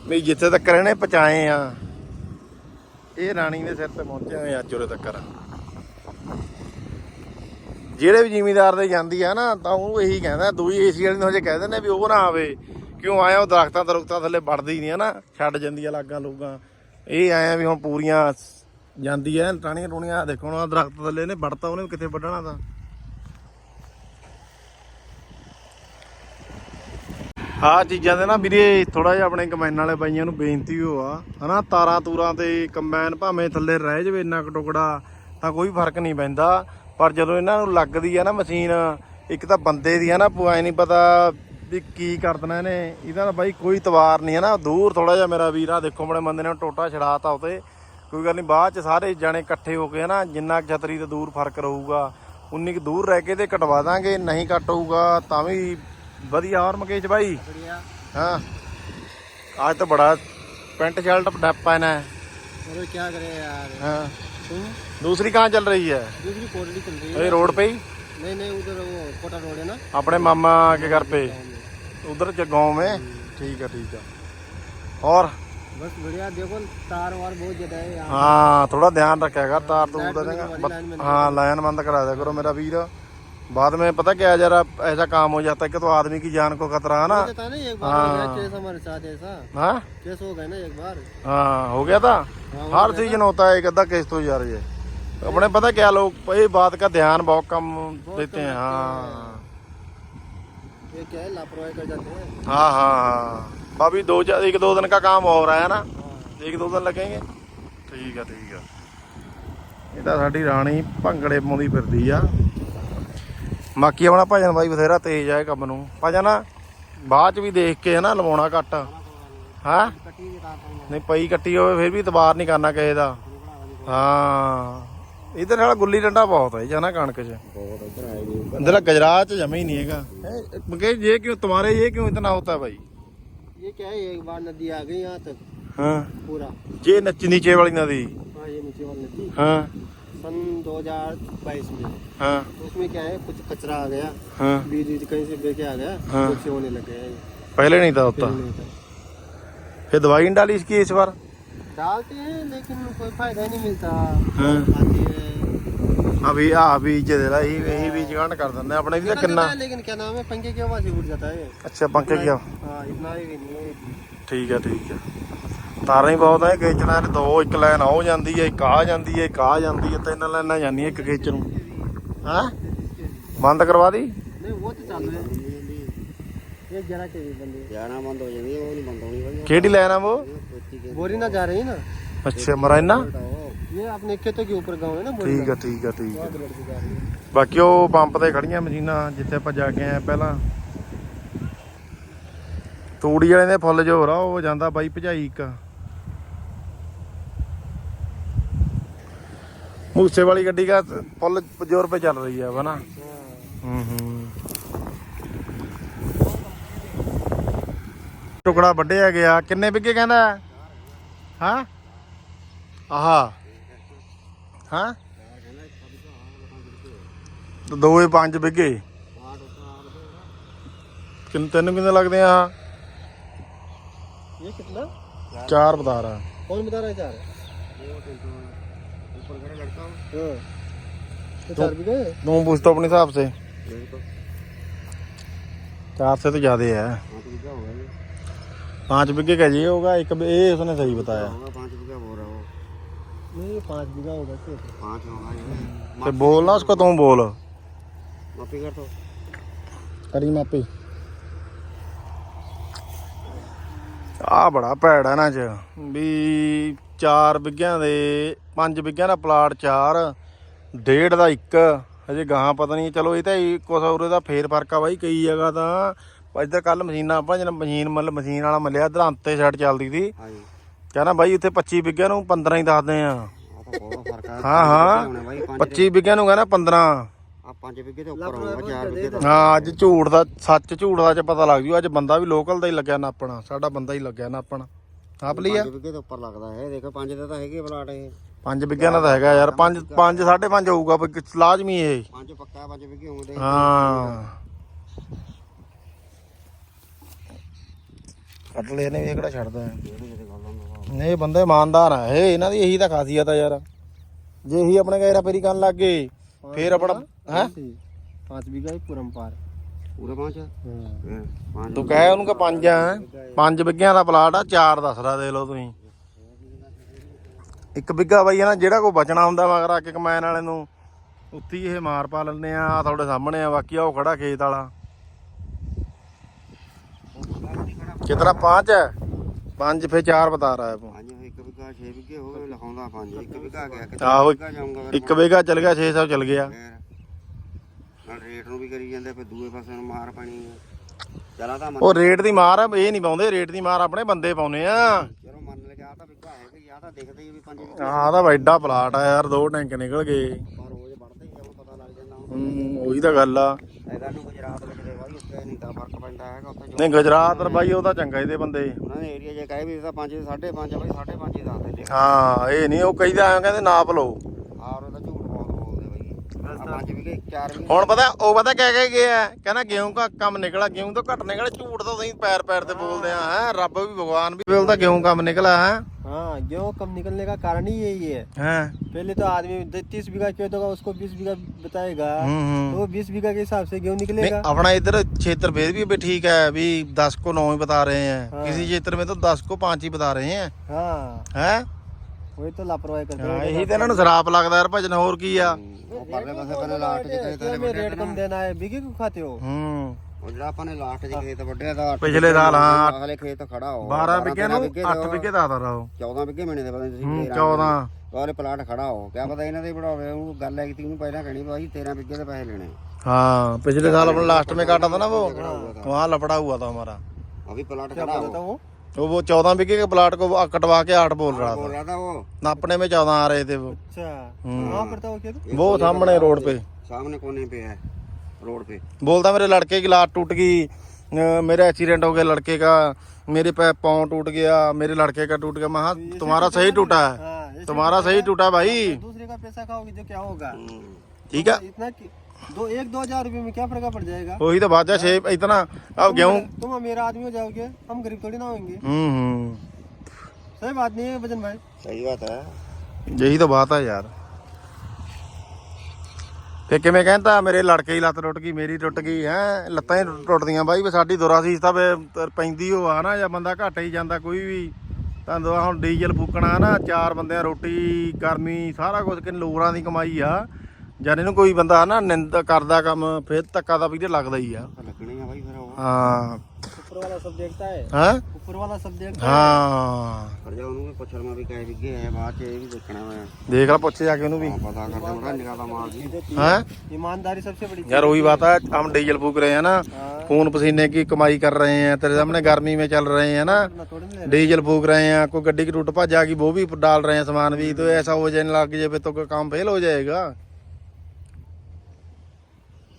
ਵੀ ਜਿੱਥੇ ਤੱਕ ਇਹਨੇ ਪਹੁੰਚਾਏ ਆ, ਇਹ ਰਾਣੀ ਦੇ ਸਿਰ ਤੇ ਪਹੁੰਚੇ ਹੋਏ ਅੱਜ ਉਰੇ ਤੱਕ। ਜਿਹੜੇ ਵੀ ਜ਼ਿਮੀਦਾਰ ਦੇ ਜਾਂਦੀ ਆ ਨਾ, ਤਾਂ ਉਹ ਇਹੀ ਕਹਿੰਦਾ, ਦੂਈ ਏਸੀ ਵਾਲੇ ਨੂੰ ਹਜੇ ਕਹਿ ਦਿੰਦੇ ਵੀ ਉਹ ਨਾ ਆਵੇ। ਕਿਉਂ ਆਇਆ ਉਹ ਦਰਖਤਾਂ ਦਰਖਤਾਂ ਥੱਲੇ ਵੜਦੀ ਨਹੀਂ ਆ ਨਾ, ਛੱਡ ਜਾਂਦੀ ਆ ਲਾਗਾਂ ਲੂਗਾਂ। ਇਹ ਆਇਆ ਵੀ ਹੁਣ ਪੂਰੀਆਂ ਜਾਂਦੀ ਐ ਟਾਣੀਆਂ ਟੂਣੀਆਂ ਦੇਖੋ ਹੁਣ ਦਰਖਤ ਥੱਲੇ ਨੇ, ਵੜਤਾ ਉਹਨੇ ਕਿੱਥੇ ਵੱਢਣਾ ਤਾਂ। ਆ ਚੀਜ਼ਾਂ ਦੇ ਨਾ ਵੀਰੇ ਥੋੜਾ ਜਿਹਾ ਆਪਣੇ ਕਮੈਨ ਵਾਲੇ ਬਾਈਆਂ ਨੂੰ ਬੇਨਤੀ ਹੋ ਆ। ਹਨਾ, ਤਾਰਾਂ ਤੂਰਾਂ ਤੇ ਕੰਬਾਈਨ ਭਾਵੇਂ ਥੱਲੇ ਰਹਿ ਜਾਵੇ ਇੰਨਾ ਕੁ ਟੁਕੜਾ, ਤਾਂ ਕੋਈ ਫ਼ਰਕ ਨਹੀਂ ਪੈਂਦਾ। ਪਰ ਜਦੋਂ ਇਹਨਾਂ ਨੂੰ ਲੱਗਦੀ ਆ ਨਾ ਮਸ਼ੀਨ, ਇੱਕ ਤਾਂ ਬੰਦੇ ਦੀ ਹੈ ਨਾ ਪੁਆਇ ਨਹੀਂ ਪਤਾ ਵੀ ਕੀ ਕਰ ਦੇਣਾ ਇਹਨੇ। ਇਹਦਾ ਬਾਈ ਕੋਈ ਤਵਾਰ ਨਹੀਂ ਹੈ ਨਾ, ਦੂਰ ਥੋੜਾ ਜਿਹਾ ਮੇਰਾ ਵੀਰ ਆ, ਦੇਖੋ ਆਪਣੇ ਬੰਦੇ ਨੇ ਟੋਟਾ ਛੜਾਤਾ ਉਤੇ। ਕੋਈ ਗੱਲ ਨਹੀਂ ਬਾਅਦ ਚ ਸਾਰੇ ਜਾਣੇ ਇਕੱਠੇ ਹੋ ਕੇ ਹਨਾ ਜਿੰਨਾ ਕੁ ਛਤਰੀ ਤੇ ਦੂਰ ਫਰਕ ਰਹੂਗਾ ਉਨੀ ਕੁ ਦੂਰ ਰਹਿ ਕੇ ਤੇ ਕਟਵਾ ਦਾਂਗੇ ਨਹੀਂ ਕੱਟ ਹੋਊਗਾ ਤਾਂ ਵੀ ਵਧੀਆ ਹੋਰ ਮਕੇਸ਼ ਬਾਈ बढ़िया हाँ आज तो बड़ा पेंट शर्ट डप्पा है ना अरे क्या करे यार हाँ तुम दूसरी कहाँ चल रही है दूसरी कोटली चल रही है ये रोड पे ही नहीं नहीं उधर वो कोटा रोड है ना अपने मामा के घर पे उधर ज- गांव में ठीक है ठीक है और बस बढ़िया देखो तार वार बहुत ज्यादा है यहाँ हाँ थोड़ा ध्यान रखा कर तार तो लाइट उधर बंद है करवा दी, बत- लाइन बंद हाँ लाइन बंद करा दिया करो मेरा वीर बाद में पता क्या है जरा ऐसा काम हो जाता है कि तो आदमी की जान को खतरा है ना हो जाता है ना एक बार हो गया हाँ। केस हमारे साथ ऐसा हाँ केस हो गया ना एक बार हाँ हो गया था हाँ, हो हर गया सीजन होता है एक अद्धा केस तो जा रही है अपने पता क्या लोग ये बात का ध्यान बहुत कम देते हैं हाँ ये क्या है लापरवाही कर जाते हैं हाँ हाँ हाँ अभी दो एक ਦੋ ਦਿਨ का ਕੰਮ हो रहा है ना एक दो दिन लगेंगे ਠੀਕ ਆ ਠੀਕ ਆ। ਇਹ ਤਾਂ ਸਾਡੀ ਰਾਣੀ ਭੰਗੜੇ ਪਾਉਂਦੀ ਫਿਰਦੀ ਆ। ਬਾਕੀ ਆਪਣਾ ਭਜਨ ਬਾਈ ਬਥੇਰਾ ਤੇਜ਼ ਆ ਕੰਮ ਨੂੰ। ਭਜਨ ਬਾਅਦ ਚ ਵੀ ਦੇਖ ਕੇ ਹਨਾ ਲਵਾਉਣਾ ਕੱਟ ਹਾਂ? ਨਹੀਂ ਪਈ ਕੱਟੀ ਹੋਵੇ ਫਿਰ ਵੀ ਇਤਬਾਰ ਨਹੀਂ ਕਰਨਾ ਕਿਸੇ ਦਾ। ਹਾਂ। ਇਹਦੇ ਨਾਲ ਗੁੱਲੀ ਡੰਡਾ ਬਹੁਤ ਹੈ ਜਾਨਾ ਕਣਕ 'ਚ। ਬਹੁਤ ਇਧਰ ਆਏ ਜੀ। ਗਜਰਾਤ 'ਚ ਜਮੇ ਹੀ ਨਹੀਂ ਹੈਗਾ। ਇਹ ਜੇ ਕਿਉਂ ਤੁਹਾਰੇ ਇਹ ਕਿਉਂ ਇਤਨਾ ਹੋਤਾ ਭਾਈ क्या है एक बार नदी आ गई यहाँ तक हाँ पूरा ये नच नीचे वाली नदी हाँ ये नीचे वाली नदी हाँ सन 2022 में हाँ तो उसमें क्या है कुछ कचरा आ गया हाँ बीज बीज कहीं से बेके आ गया हाँ। उससे होने लग गया ये पहले नहीं था होता पहले नहीं था। फिर दवाई नहीं डाली इसकी इस बार डालते हैं लेकिन कोई फायदा नहीं मिलता हाँ। आती है अभी आ बीज दे रहा यही यही बीज कांड कर देंगे अपने भी ना इतना किन्ना देता है, लेकिन क्या नाम है पंखे की आवाज से उड़ जाता है अच्छा पंखे क्या हाँ इतना भी नहीं है ਠੀਕ ਹੈ ਠੀਕ ਹੈ ਤਾਰਾਂ ਹੀ ਬਹੁਤ ਹੈ ਖੇਚਣਾ ਨੇ ਦੋ ਇੱਕ ਲਾਈਨ ਹੋ ਜਾਂਦੀ ਹੈ ਇੱਕ ਆ ਜਾਂਦੀ ਹੈ ਇੱਕ ਆ ਜਾਂਦੀ ਹੈ ਤਿੰਨ ਲਾਈਨਾਂ ਜਾਂਦੀਆਂ ਇੱਕ ਖੇਚ ਨੂੰ ਹਾਂ ਬੰਦ ਕਰਵਾ ਦੀ नहीं वो तो चालू है ये जरा के भी बंद है जाना बंद हो जाएगी वो नहीं बंद होनी ਕਿਹੜੀ ਲਾਈਨ ਆ ਉਹ बोरी ना जा रही है ना ਅੱਛਾ ਮਰਾਇਨਾ ਠੀਕ ਆ ਠੀਕ ਆ ਠੀਕ ਆ। ਬਾਕੀ ਉਹ ਪੰਪ ਤੇ ਖੜੀਆਂ ਮਸ਼ੀਨਾਂ ਜਿੱਥੇ ਆਪਾਂ ਜਾ ਕੇ ਆਏ ਪਹਿਲਾਂ। ਤੂੜੀ ਵਾਲੇ ਦੇ ਫੁੱਲ ਜੋਰ ਆ ਉਹ ਜਾਂਦਾ ਬਾਈ ਭਜਾਈ ਇੱਕ। ਮੂਸੇ ਵਾਲੀ ਗੱਡੀ ਦਾ ਫੁੱਲ ਜੋਰ 'ਤੇ ਚੱਲ ਰਹੀ ਆ ਹਨਾ? ਹੂੰ ਹੂੰ। ਟੁਕੜਾ ਵੱਢਿਆ ਗਿਆ ਕਿੰਨੇ ਵਿੱਗੇ ਕਹਿੰਦਾ? ਹਾਂ? ਆਹਾ। ਹਾਂ ਤੇ ਦੋਏ ਪੰਜ ਵਿਗੇ ਕਿੰਨ ਤੈਨੂੰ ਕਿੰਨੇ ਲੱਗਦੇ ਆ ਆਹ? ये कितना ਚਾਰ ਬਤਾ ਰਹਾ कौन बता रहा है चार हाँ। तो चार बीघा है तुम पूछ तो अपने हिसाब से चार से तो ज्यादा है पाँच बीघे का ये होगा एक ये उसने सही बताया पाँच बीघा हो रहा हो नहीं पाँच बीघा होगा क्या पाँच होगा तो बोल ना उसको तुम बोल माफी कर दो ਕਰੀ ਮਾਪੀ ਆ ਬੜਾ ਭੈੜਾ ਨਾ ਚ ਵੀ 4 ਬਿੱਗਿਆਂ ਦੇ 5 ਬਿੱਗਿਆਂ ਦਾ ਪਲਾਟ 4 ਡੇਢ ਦਾ ਇੱਕ ਹਜੇ ਗਾਹਾਂ ਪਤਾ ਨਹੀਂ ਚਲੋ ਇਹ ਤਾਂ ਹੀ ਕੁਛ ਉਰੇ ਦਾ ਫੇਰ ਫਰਕ ਆ ਬਾਈ ਕਈ ਜਗ੍ਹਾ ਤਾਂ ਇੱਧਰ ਕੱਲ ਮਸ਼ੀਨਾਂ ਆਪਾਂ ਜਨ ਮਸ਼ੀਨ ਮਤਲਬ ਮਸ਼ੀਨ ਵਾਲਾ ਮੱਲਿਆ ਇੱਧਰ ਅੰਤੇ ਸਾਈਡ ਚੱਲਦੀ ਸੀ ਹਾਂਜੀ ਕਹਿੰਦਾ ਬਾਈ ਉੱਥੇ 25 ਵਿਗਿਆ ਨੂੰ 15 ਹੀ ਦੱਸਦੇ ਆ। ਆ ਤਾਂ ਬਹੁਤ ਫ਼ਰਕ ਆ ਹਾਂ ਹਾਂ। ਹੋਣੇ ਬਾਈ 25 ਵਿਗਿਆ ਨੂੰ ਕਹਿੰਦਾ 15 ਆ 5 ਵਿਗੇ ਦੇ ਉੱਪਰ ਹੋਊਗਾ 4 ਵਿਗੇ ਦਾ ਹਾਂ ਅੱਜ ਝੂਠ ਦਾ ਸੱਚ ਝੂਠ ਦਾ ਚ ਪਤਾ ਲੱਗ ਜੂ ਅੱਜ ਬੰਦਾ ਵੀ ਲੋਕਲ ਦਾ ਹੀ ਲੱਗਿਆ ਨਾ ਆਪਣਾ ਸਾਡਾ ਬੰਦਾ ਹੀ ਲੱਗਿਆ ਨਾ ਆਪਣਾ ਆਪ ਲਈ ਆ? 5 ਵਿਗੇ ਦੇ ਉੱਪਰ ਲੱਗਦਾ ਹੈ ਦੇਖੋ 5 ਦੇ ਤਾਂ ਹੈਗੇ ਪਲਾਟ ਇਹ। 5 ਵਿਗਿਆ ਦਾ ਤਾਂ ਹੈਗਾ ਯਾਰ 5 5 5.5 ਹੋਊਗਾ ਲਾਜ਼ਮੀ ਇਹ। 5 ਪੱਕਾ 5 ਵਿਗੇ ਹੋਣਗੇ ਹਾਂ। ਕੱਟ ਲਿਆ ਨੇ ਇਹ ਕਿਹੜਾ ਛੱਡਦਾ ਨਹੀਂ ਇਹ ਬੰਦੇ ਇਮਾਨਦਾਰ ਆ। ਇਹ ਇਹਨਾਂ ਦੀ ਇਹੀ ਤਾਂ ਖਾਸੀਅਤ ਆ ਯਾਰ। ਜੇ ਇਹੀ ਆਪਣੇ ਗੈਰਾ ਪੇਰੀ ਕਰਨ ਲੱਗ ਗਏ ਫੇਰ ਆਪਣਾ ਹੈ? 5 ਵਿਗਾ ਪੁਰਮ ਪਾਰ। ਪੂਰਾ ਪਾਂਚ ਹਾਂ। ਤੂੰ ਕਹੇ ਉਹਨੂੰ ਕਿ ਪੰਜ ਆ ਪੰਜ ਵਿਗਿਆਂ ਦਾ ਪਲਾਟ ਆ ਚਾਰ ਦੱਸਦਾ ਦੇ ਲਓ ਤੁਸੀਂ। ਇੱਕ ਵਿਗਾ ਬਾਈ ਇਹਨਾਂ ਜਿਹੜਾ ਕੋ ਬਚਣਾ ਹੁੰਦਾ ਮਗਰ ਆ ਕੇ ਵਾਲੇ ਨੂੰ ਉੱਤੀ ਇਹ ਮਾਰ ਪਾ ਲੈਂਦੇ ਆ ਤੁਹਾਡੇ ਸਾਹਮਣੇ ਆ ਬਾਕੀ ਆ ਉਹ ਖੜਾ ਖੇਤ ਵਾਲਾ। ਕਿਤਨਾ ਪੰਜ ਹੈ ਪੰਜ ਫੇ ਚਾਰ ਬਤਾ ਰਹਾ ਹੈ पाँच एक बीघा छह बीघे हो गए लिखाऊंगा पाँच एक बीघा गया ਆਹੋ बीघा जाऊंगा ਇੱਕ ਬਿੱਗਾ ਚਲ ਗਿਆ 600 ਚਲ ਗਿਆ ਫਿਰ ਨਾਲ ਰੇਟ ਨੂੰ ਵੀ ਕਰੀ ਜਾਂਦੇ ਫਿਰ ਦੂਏ ਪਾਸੇ ਨੂੰ ਮਾਰ ਪੈਣੀ ਹੈ ਚਲਾ ਤਾਂ ਮੰਨ ਉਹ ਰੇਟ ਦੀ ਮਾਰ ਆ ਇਹ ਨਹੀਂ ਪਾਉਂਦੇ ਰੇਟ ਦੀ ਮਾਰ ਆਪਣੇ ਬੰਦੇ ਪਾਉਨੇ ਆ ਚਲੋ ਮੰਨ ਲਿਆ ਤਾਂ ਬਿੱਗਾ ਹੈ ਕਿ ਆ ਤਾਂ ਦਿਖਦੇ ਹੀ ਵੀ ਪੰਜ ਵੀਘੇ ਆਹ ਤਾਂ ਐਡਾ ਪਲਾਟ ਆ ਯਾਰ ਦੋ ਟੈਂਕ ਨਿਕਲ ਗਏ ਹੂੰ ਉਹੀ ਤਾਂ ਗੱਲ ਆ। ਇਹਦਾ ਨੂੰ ਗੁਜਰਾਤ ਲੱਗਦੇ ਬਾਈ ਉੱਥੇ ਨਹੀਂ ਤਾਂ ਫ਼ਰਕ ਪੈਂਦਾ ਹੈਗਾ ਉੱਥੇ ਜੋ ਨਹੀਂ ਗੁਜਰਾਤ ਪਰ ਬਾਈ ਉਹ ਤਾਂ ਚੰਗਾ ਇਹਦੇ ਬੰਦੇ। ਉਹਨਾਂ ਦੇ ਏਰੀਆ ਜੇ ਕਹੇ ਵੀ ਇਹ ਤਾਂ 5 5.5 ਬਾਈ 5.5 ਹੀ ਦੱਸਦੇ ਨੇ ਹਾਂ ਇਹ ਨਹੀਂ ਉਹ ਐਂ ਕਹਿੰਦੇ ਨਾਪ ਲਓ ਆਰ ਉਹਦਾ ਝੂਠ ਬਹੁਤ ਬੋਲਦੇ ਬਾਈ ਆ ਪੰਜ ਵੀਘੇ ਚਾਰ ਵੀਘੇ ਹੁਣ ਪਤਾ ਉਹ ਪਤਾ ਕਹਿ ਕਹਿ ਗਿਆ ਕਹਿੰਦਾ ਗੇਹੂੰ ਦਾ ਕੰਮ ਨਿਕਲਾ ਗੇਹੂੰ ਤੋਂ ਘੱਟ ਨਿਕਲਾ ਝੂਠ ਤਾਂ ਤੁਸੀਂ ਪੈਰ ਪੈਰ ਤੇ ਬੋਲਦੇ ਆ ਹੈ ਰੱਬ ਵੀ ਭਗਵਾਨ ਵੀ ਬੋਲਦਾ ਗੇਹੂੰ ਕੰਮ ਨਿਕਲਾ ਹੈ हाँ गेहूँ कम निकलने का कारण ही यही है ਹੈ पहले तो आदमी तीस बीघा खेत होगा उसको बीस बीघा बताएगा ਹੂੰ तो ਹੂੰ वो बीस बीघा के हिसाब से गेहूँ नहीं निकलेगा अपना इधर क्षेत्र भेद भी अभी ठीक है अभी दस को नौ ही बता रहे हैं हाँ। किसी क्षेत्र में तो दस को पांच ही बता रहे हैं हाँ हैं वही तो लापरवाही करते ਹਾਂ हैं ਇਹੀ ਤਾਂ ਇਹਨਾਂ ਨੂੰ ਸ਼ਰਾਪ ਲੱਗਦਾ ਯਾਰ ਭਜਨ ਹੋਰ ਕੀ ਆ ਉਹ ਪਰਲੇ ਪਾਸੇ ਪਹਿਲੇ ਲਾਸਟ ਚ ਕਹੇ क्या हमें रेट कम देना है बीघे को खाते हो ਹੂੰ ਉਹ ਜਿਹੜਾ ਆਪਾਂ ਨੇ ਲਾਸਟ ਚ ਖੇਤ ਵੱਢਿਆ ਤਾਂ ਅੱਠ ਪਿਛਲੇ ਸਾਲ, ਹਾਂ। ਅਗਲੇ ਖੇਤ ਖੜਾ ਹੋ 12 ਵਿਗੇ ਨੂੰ ਵਿਗੇ 8 ਵਿਗੇ ਦਾ ਆਦਾ ਰਹਾ 14 ਵਿਗੇ ਮਹੀਨੇ ਦੇ ਪਤਾ ਨਹੀਂ ਤੁਸੀਂ ਹੂੰ 13 14 ਵਾਲੇ ਪਲਾਟ ਖੜਾ ਹੋ ਕਿਆ ਪਤਾ ਇਹਨਾਂ ਦੇ ਬਣਾਵੇ ਉਹ ਗੱਲ ਹੈ ਕਿ ਉਹਨੂੰ ਪਹਿਲਾਂ ਕਹਿਣੀ ਭਾਈ 13 ਵਿਗੇ ਦੇ ਪੈਸੇ ਲੈਣੇ हाँ पिछले साल अपने लास्ट में काटा था ना वो वहाँ लफड़ा हुआ था हमारा अभी प्लाट क्या खड़ा बोलता हो हूँ तो वो चौदह बीघे के प्लाट को कटवा के आठ बोल रहा बोल था। रहा था वो। नापने में चौदह आ रहे थे वो। अच्छा कहाँ पड़ता वो सामने रोड पे। सामने कोने पे है रोड पे। बोलता मेरे लड़के की लात टूट गई मेरा एक्सीडेंट हो गया लड़के का मेरे पे पाँव टूट गया मेरे लड़के का टूट गया। मैं हाँ, तुम्हारा सही टूटा है। हाँ तुम्हारा सही टूटा भाई। दूसरे का पैसा खाओगे तो क्या होगा? हम्म। ठीक है। इतना कि- दो एक दो हजार रुपये में क्या फर्क पड़ जाएगा वही तो बात है छः इतना अब गेहूँ तुम मेरा आदमी हो जाओगे हम गरीब थोड़ी ना होंगे हम्म हम्म सही बात नहीं है भजन भाई सही बात है ਯਹੀ ਤਾਂ ਬਾਤ ਆ ਯਾਰ ਫੇ ਕਿਵੇਂ ਕਹਿੰਦਾ ਮੇਰੇ ਲੜਕੇ ਦੀ ਲੱਤ ਟੁੱਟ ਗਈ ਮੇਰੀ ਟੁੱਟ ਗਈ ਹੈ ਲੱਤਾਂ ਹੀ ਟੁੱਟਦੀਆਂ ਬਾਈ ਵੀ ਸਾਡੀ ਦੁਰਾਸੀਸ ਤਾਂ ਵੇ ਤ- ਪੈਂਦੀ ਹੋ ਆ ਨਾ ਜਾਂ ਬੰਦਾ ਘੱਟ ਹੀ ਜਾਂਦਾ ਕੋਈ ਵੀ ਤਾਂ ਦੁਆ ਹੁਣ ਡੀਜ਼ਲ ਫੂਕਣਾ ਨਾ ਚਾਰ ਬੰਦਿਆਂ ਰੋਟੀ ਗਰਮੀ ਸਾਰਾ ਕੁਝ ਕਿ ਲੋਰਾਂ ਦੀ ਕਮਾਈ ਆ ਜਦ ਇਹਨੂੰ ਕੋਈ ਬੰਦਾ ਨਾ ਨਿੰਦ ਕਰਦਾ ਕੰਮ ਫਿਰ ਧੱਕਾ ਤਾਂ ਵੀਰੇ ਲੱਗਦਾ ਹੀ ਆ लगनी है भाई फिर वो ਹਾਂ ऊपर वाला सब देखता है ਹਾਂ ऊपर वाला सब देखता है ਹਾਂ कर जाओ उन्होंने पुछल में भी कहे विगे है बात ये भी देखना है ਦੇਖ ਲੈ ਪੁੱਛ ਜਾ ਕੇ ਉਹਨੂੰ ਵੀ हाँ, पता करते बड़ा निकाला माल जी ਹੈ ईमानदारी सबसे बड़ी यार वही बात है हम डीजल फूक रहे हैं ना खून पसीने की कमाई कर रहे हैं तेरे सामने गर्मी में चल रहे हैं ना ना थोड़ी ना डीजल फूक रहे हैं कोई गड्डी की टूट भज जाएगी वो भी डाल रहे हैं सामान भी तो ऐसा हो जाने लग जाए तो कोई काम फेल हो जाएगा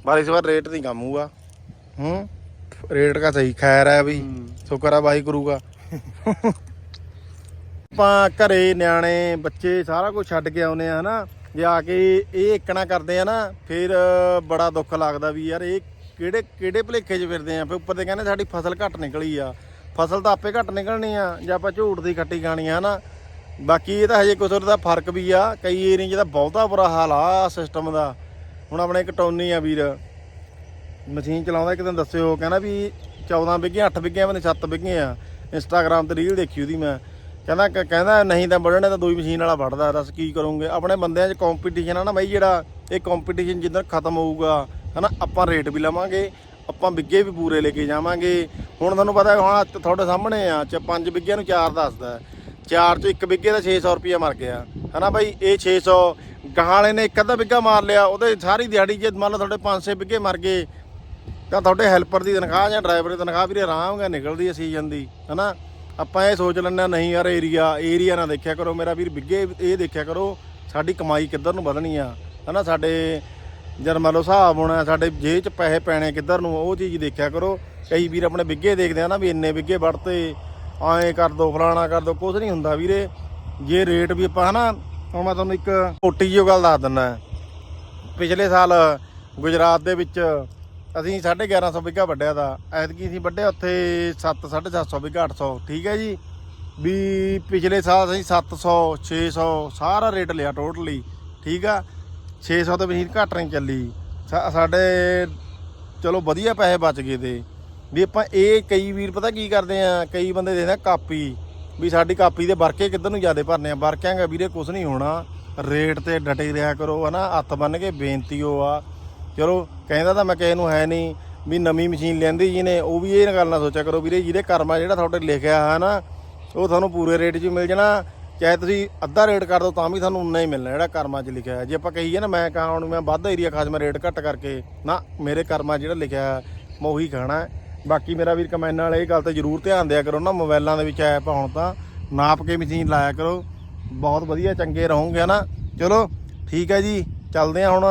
पर इस बार रेट नहीं कम हुआ हम्म रेट का सही खैर है अभी शुक्र है भाई गुरु का ਆਪਾਂ ਘਰੇ ਨਿਆਣੇ ਬੱਚੇ ਸਾਰਾ ਕੁਝ ਛੱਡ ਕੇ ਆਉਨੇ ਆ ਹਨਾ ਜੇ ਆ ਕੇ ਇਹ ਇਕਣਾ ਕਰਦੇ ਆ ਨਾ ਫਿਰ ਬੜਾ ਦੁੱਖ ਲੱਗਦਾ ਵੀ ਯਾਰ ਇਹ ਕਿਹੜੇ ਕਿਹੜੇ ਭਲੇਖੇ 'ਚ ਫਿਰਦੇ ਆ ਫਿਰ ਉੱਪਰ ਤੇ ਕਹਿੰਦੇ ਸਾਡੀ ਫਸਲ ਘੱਟ ਨਿਕਲੀ ਆ ਫਸਲ ਤਾਂ ਆਪੇ ਘੱਟ ਨਿਕਲਣੀ ਆ ਜੇ ਆਪਾਂ ਝੂਠ ਦੀ ਖੱਟੀ ਖਾਣੀ ਆ ਹਨਾ ਬਾਕੀ ਇਹ ਤਾਂ ਹਜੇ ਕੁਛ ਦਾ ਫਰਕ ਵੀ ਆ ਕਈ ਏਰੀਆ 'ਚ ਤਾਂ ਬਹੁਤਾ ਬੁਰਾ ਹਾਲ ਆ ਸਿਸਟਮ ਦਾ ਹੁਣ ਆਪਣੇ ਕਟੌਨੀ ਆ ਵੀਰ। ਮਸ਼ੀਨ ਚਲਾਉਂਦਾ, ਇੱਕ ਦਿਨ ਦੱਸਿਓ, ਕਹਿੰਦਾ ਵੀ 14 ਵਿਗੇ 8 ਵਿਗੇ ਬੰਦੇ 7 ਵਿਗੇ ਆ ਇੰਸਟਾਗ੍ਰam ਤੇ ਰੀਲ ਦੇਖੀ ਉਹਦੀ ਮੈਂ। ਕਹਿੰਦਾ ਕਹਿੰਦਾ ਨਹੀਂ ਤਾਂ ਵੱਢਣੇ ਤਾਂ ਦੂਈ ਮਸ਼ੀਨ ਵਾਲਾ ਵੱਢਦਾ, ਦੱਸ ਕੀ ਕਰੋਗੇ? ਆਪਣੇ ਬੰਦਿਆਂ 'ਚ ਕੰਪੀਟੀਸ਼ਨ ਆ ਨਾ ਬਾਈ ਜਿਹੜਾ, ਇਹ ਕੰਪੀਟੀਸ਼ਨ ਜਿੱਦਣ ਖਤਮ ਹੋਊਗਾ, ਹਨਾ, ਆਪਾਂ ਰੇਟ ਵੀ ਲਵਾਂਗੇ, ਆਪਾਂ ਵਿਗੇ ਵੀ ਪੂਰੇ ਲੈ ਕੇ ਜਾਵਾਂਗੇ। ਹੁਣ ਤੁਹਾਨੂੰ ਪਤਾ ਹੈ, ਹੁਣ ਤੁਹਾਡੇ ਸਾਹਮਣੇ ਆ, ਚ 5 ਵਿਗਿਆਂ ਨੂੰ ਚਾਰ ਦੱਸਦਾ। ਚਾਰ ਚੋਂ ਇੱਕ ਵਿਗੇ ਦਾ 600 ਰੁਪਇਆ ਮਰ ਗਿਆ। ਹਨਾ ਬਾਈ, ਇਹ 600 ਗਾਂ ਵਾਲੇ ਨੇ ਇੱਕ ਅੱਧਾ ਵਿੱਗਾ ਮਾਰ ਲਿਆ, ਉਹਦੇ ਸਾਰੀ ਦਿਹਾੜੀ ਜੇ ਮੰਨ ਲਓ ਤੁਹਾਡੇ 5-6 ਵਿੱਗੇ ਮਰ ਗਏ, ਤਾਂ ਤੁਹਾਡੇ ਹੈਲਪਰ ਦੀ ਤਨਖਾਹ ਜਾਂ ਡਰਾਈਵਰ ਦੀ ਤਨਖਾਹ ਵੀਰੇ ਆਰਾਮ ਨਾਲ ਨਿਕਲਦੀ ਹੈ ਸੀਜ਼ਨ ਦੀ, ਹਨਾ? ਆਪਾਂ ਇਹ ਸੋਚ ਲੈਂਦੇ ਹਾਂ, ਨਹੀਂ ਯਾਰ ਏਰੀਆ ਏਰੀਆ ਨਾ ਦੇਖਿਆ ਕਰੋ, ਮੇਰਾ ਵੀਰ ਵਿੱਗੇ ਇਹ ਦੇਖਿਆ ਕਰੋ, ਸਾਡੀ ਕਮਾਈ ਕਿੱਧਰ ਨੂੰ ਵਧਣੀ ਆ, ਹਨਾ? ਸਾਡੇ ਜਦ ਮੰਨ ਲਓ ਹਿਸਾਬ ਹੋਣਾ, ਸਾਡੇ ਜੇਬ 'ਚ ਪੈਸੇ ਪੈਣੇ ਕਿੱਧਰ ਨੂੰ, ਉਹ ਚੀਜ਼ ਦੇਖਿਆ ਕਰੋ। ਕਈ ਵੀਰ ਆਪਣੇ ਵਿੱਗੇ ਦੇਖਦੇ ਆ ਨਾ ਵੀ ਇੰਨੇ ਵਿੱਗੇ ਵੜਤੇ ਐਂ ਕਰ ਦੋ, ਫਲਾਣਾ ਕਰ ਦੋ ਕੁਝ ਨਹੀਂ ਹੁੰਦਾ ਵੀਰੇ। ਜੇ ਰੇਟ ਵੀ ਆਪਾਂ, ਹਨਾ ਹੁਣ ਮੈਂ ਤੁਹਾਨੂੰ ਇੱਕ ਮੋਟੀ ਜਿਹੀ ਗੱਲ ਦੱਸ ਦਿੰਦਾ। ਪਿਛਲੇ ਸਾਲ ਗੁਜਰਾਤ ਦੇ ਵਿੱਚ ਅਸੀਂ 1150 ਵਿਗਾ ਵੱਢਿਆ ਦਾ ਐਤਕੀ ਅਸੀਂ ਵੱਢਿਆ ਉੱਥੇ 7 750 ਵਿਗਾ 800 ਠੀਕ ਹੈ ਜੀ? ਵੀ ਪਿਛਲੇ ਸਾਲ ਅਸੀਂ 700 600 ਸਾਰਾ ਰੇਟ ਲਿਆ ਟੋਟਲੀ। ਠੀਕ ਆ? 600 ਤੇ ਮਸ਼ੀਨ ਘੱਟ ਨਹੀਂ ਚੱਲੀ। ਸਾ- ਸਾਡੇ ਚਲੋ ਵਧੀਆ ਪੈਸੇ ਬਚ ਗਏ ਤੇ। ਵੀ ਆਪਾਂ ਇਹ ਕਈ ਵੀਰ ਪਤਾ ਕੀ ਕਰਦੇ ਆ? ਕਈ ਬੰਦੇ ਦੇਖਦੇ ਕਾਪੀ। ਵੀ ਸਾਡੀ ਕਾਪੀ ਦੇ ਵਰਕੇ ਕਿੱਧਰ ਨੂੰ ਜ਼ਿਆਦਾ ਭਰਨੇ ਆ? ਵਰਕਿਆਂਗਾ ਵੀਰੇ ਕੁਝ ਨਹੀਂ ਹੋਣਾ। ਰੇਟ ਤੇ ਡਟੇ ਰਿਹਾ ਕਰੋ, ਹਨਾ? ਹੱਥ ਬੰਨ ਕੇ ਬੇਨਤੀ ਉਹ ਆ। ਚਲੋ, ਕਹਿੰਦਾ ਤਾਂ ਮੈਂ ਕਿਸੇ ਨੂੰ ਹੈ ਨਹੀਂ, ਵੀ ਨਵੀਂ ਮਸ਼ੀਨ ਲੈਂਦੀ ਜੀ ਨੇ, ਉਹ ਵੀ ਇਹ ਗੱਲ ਨਾ ਸੋਚਿਆ ਕਰੋ ਵੀਰੇ, ਜਿਹਦੇ ਕਰਮਾ ਜਿਹੜਾ ਤੁਹਾਡੇ ਲਿਖਿਆ ਹੈ ਨਾ, ਉਹ ਤੁਹਾਨੂੰ ਪੂਰੇ ਰੇਟ 'ਚ ਮਿਲ ਜਾਣਾ। ਚਾਹੇ ਤੁਸੀਂ ਅੱਧਾ ਰੇਟ ਕਰ ਦਿਓ ਤਾਂ ਵੀ ਤੁਹਾਨੂੰ ਉਨਾ ਹੀ ਮਿਲਣਾ ਜਿਹੜਾ ਕਰਮਾ 'ਚ ਲਿਖਿਆ ਹੈ। ਜੇ ਆਪਾਂ ਕਹੀਏ ਨਾ, ਮੈਂ ਕਹਾਂ ਹੁਣ ਮੈਂ ਵੱਧ ਏਰੀਆ ਖਾਸ ਮੈਂ ਰੇਟ ਘੱਟ ਕਰਕੇ, ਨਾ, ਮੇਰੇ ਕਰਮਾ 'ਚ ਜਿਹੜਾ ਲਿਖਿਆ ਹੈ, ਮੈਂ ਉਹੀ ਖਾਣਾ ਹੈ। ਬਾਕੀ ਮੇਰਾ ਵੀਰ ਕਮੈਨ ਵਾਲੇ ਇਹ ਗੱਲ ਤੇ ਜ਼ਰੂਰ ਧਿਆਨ ਦਿਆ ਕਰੋ ਨਾ, ਮੋਬਾਈਲਾਂ ਦੇ ਵਿੱਚ ਐਪ ਹੁਣ ਤਾਂ ਨਾਪ ਕੇ ਮਸ਼ੀਨ ਲਾਇਆ ਕਰੋ। ਬਹੁਤ ਵਧੀਆ, ਚੰਗੇ ਰਹੋਗੇ ਨਾ ਚਲੋ, ਠੀਕ ਹੈ ਜੀ। ਚੱਲਦੇ ਆ ਹੁਣ,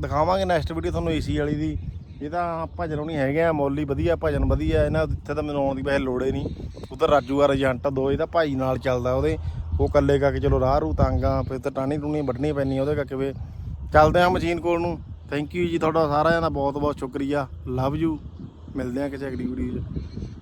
ਦਿਖਾਵਾਂਗੇ ਨੈਕਸਟ ਵੀਡੀਓ ਤੁਹਾਨੂੰ ਏਸੀ ਵਾਲੀ ਦੀ। ਇਹ ਤਾਂ ਭਜਨ ਨਹੀਂ ਹੈਗੇ ਆ, ਮੌਲੀ ਵਧੀਆ, ਭਜਨ ਵਧੀਆ। ਇਹਨਾਂ ਇੱਥੇ ਤਾਂ ਮੈਨੂੰ ਆਉਣ ਦੀ ਵੈਸੇ ਲੋੜ ਹੀ ਨਹੀਂ। ਉਧਰ ਰਾਜੂ ਆ ਏਜੰਟ ਦੋ, ਇਹਦਾ ਭਾਈ ਨਾਲ ਚੱਲਦਾ ਉਹਦੇ। ਉਹ ਇਕੱਲੇ ਕਰਕੇ ਚਲੋ ਰਾਹ ਰੂ ਤੰਗਾ, ਫਿਰ ਤਾਂ ਟਾਣੀ ਟੂਣੀ ਵੱਢਣੀ ਪੈਣੀ ਉਹਦੇ ਕਰਕੇ ਵੇ ਚੱਲਦੇ ਆ ਮਸ਼ੀਨ ਕੋਲ ਨੂੰ। ਥੈਂਕ ਯੂ ਜੀ ਤੁਹਾਡਾ ਸਾਰਿਆਂ ਦਾ ਬਹੁਤ ਬਹੁਤ ਸ਼ੁਕਰੀਆ। ਲਵ ਯੂ ਮਿਲਦੇ ਆ ਕਿਸੇ ਅਗਲੀ ਵੀਡੀਓ 'ਚ।